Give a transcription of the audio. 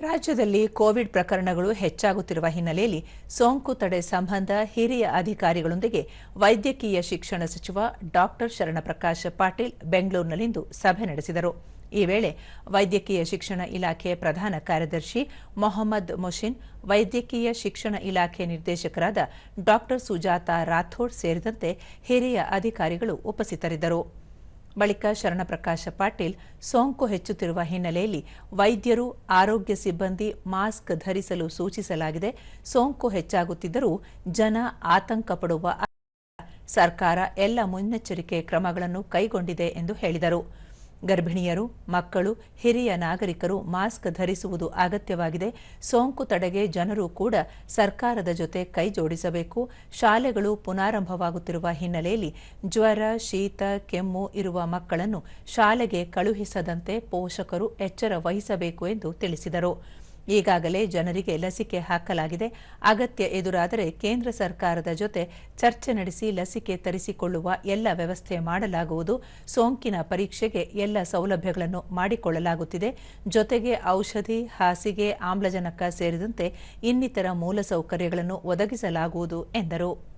ರಾಜ್ಯದಲ್ಲಿ ಕೋವಿಡ್ ಪ್ರಕರಣಗಳು ಹೆಚ್ಚಾಗುತ್ತಿರುವ ಹಿನ್ನೆಲೆಯಲ್ಲಿ ಸೋಂಕು ತಡೆ ಸಂಬಂಧ ಹಿರಿಯ ಅಧಿಕಾರಿಗಳೊಂದಿಗೆ ವೈದ್ಯಕೀಯ ಶಿಕ್ಷಣ ಸಚಿವ ಡಾಕ್ಟರ್ ಶರಣಪ್ರಕಾಶ ಪಾಟೀಲ್ ಬೆಂಗಳೂರಿನಲ್ಲಿಂದು ಸಭೆ ನಡೆಸಿದರು. ಈ ವೇಳೆ ವೈದ್ಯಕೀಯ ಶಿಕ್ಷಣ ಇಲಾಖೆ ಪ್ರಧಾನ ಕಾರ್ಯದರ್ಶಿ ಮೊಹಮ್ಮದ್ ಮೊಷಿನ್ ವೈದ್ಯಕೀಯ ಶಿಕ್ಷಣ ಇಲಾಖೆ ನಿರ್ದೇಶಕರಾದ ಡಾಕ್ಟರ್ ಸುಜಾತಾ ರಾಥೋಡ್ ಸೇರಿದಂತೆ ಹಿರಿಯ ಅಧಿಕಾರಿಗಳು ಉಪಸ್ಥಿತರಿದ್ದರು. ಬಳಿಕ ಶರಣಪ್ರಕಾಶ ಪಾಟೀಲ್ ಸೋಂಕು ಹೆಚ್ಚುತ್ತಿರುವ ಹಿನ್ನೆಲೆಯಲ್ಲಿ ವೈದ್ಯರು, ಆರೋಗ್ಯ ಸಿಬ್ಬಂದಿ, ಮಾಸ್ಕ್ ಧರಿಸಲು ಸೂಚಿಸಲಾಗಿದೆ ಸೋಂಕು ಹೆಚ್ಚಾಗುತ್ತಿದ್ದರೂ ಜನ ಆತಂಕ ಪಡುವ. ಸರ್ಕಾರ ಎಲ್ಲ ಮುನ್ನೆಚ್ಚರಿಕೆ ಕ್ರಮಗಳನ್ನು ಕೈಗೊಂಡಿದೆ ಎಂದು ಹೇಳಿದರು ಗರ್ಭಿಣಿಯರು, ಮಕ್ಕಳು, ಹಿರಿಯ ನಾಗರಿಕರು ಮಾಸ್ಕ್ ಧರಿಸುವುದು ಅಗತ್ಯವಾಗಿದೆ. ಸೋಂಕು ತಡೆಗೆ ಜನರು ಕೂಡ ಸರ್ಕಾರದ ಜೊತೆ ಕೈ ಜೋಡಿಸಬೇಕು ಶಾಲೆಗಳು ಪುನಾರಂಭವಾಗುತ್ತಿರುವ ಹಿನ್ನೆಲೆಯಲ್ಲಿ ಜ್ವರ, ಶೀತ, ಕೆಮ್ಮು ಇರುವ ಮಕ್ಕಳನ್ನು ಶಾಲೆಗೆ ಕಳುಹಿಸದಂತೆ ಪೋಷಕರು ಎಚ್ಚರ ವಹಿಸಬೇಕು ಎಂದು ತಿಳಿಸಿದರು. ಈಗಾಗಲೇ ಜನರಿಗೆ ಲಸಿಕೆ ಹಾಕಲಾಗಿದೆ. ಅಗತ್ಯ ಎದುರಾದರೆ ಕೇಂದ್ರ ಸರ್ಕಾರದ ಜೊತೆ ಚರ್ಚೆ ನಡೆಸಿ ಲಸಿಕೆ ತರಿಸಿಕೊಳ್ಳುವ ಎಲ್ಲ ವ್ಯವಸ್ಥೆ ಮಾಡಲಾಗುವುದು. ಸೋಂಕಿನ ಪರೀಕ್ಷೆಗೆ ಎಲ್ಲ ಸೌಲಭ್ಯಗಳನ್ನು ಮಾಡಿಕೊಳ್ಳಲಾಗುತ್ತಿದೆ. ಜೊತೆಗೆ ಔಷಧಿ, ಹಾಸಿಗೆ, ಆಮ್ಲಜನಕ ಸೇರಿದಂತೆ ಇನ್ನಿತರ ಮೂಲಸೌಕರ್ಯಗಳನ್ನು ಒದಗಿಸಲಾಗುವುದು ಎಂದರು.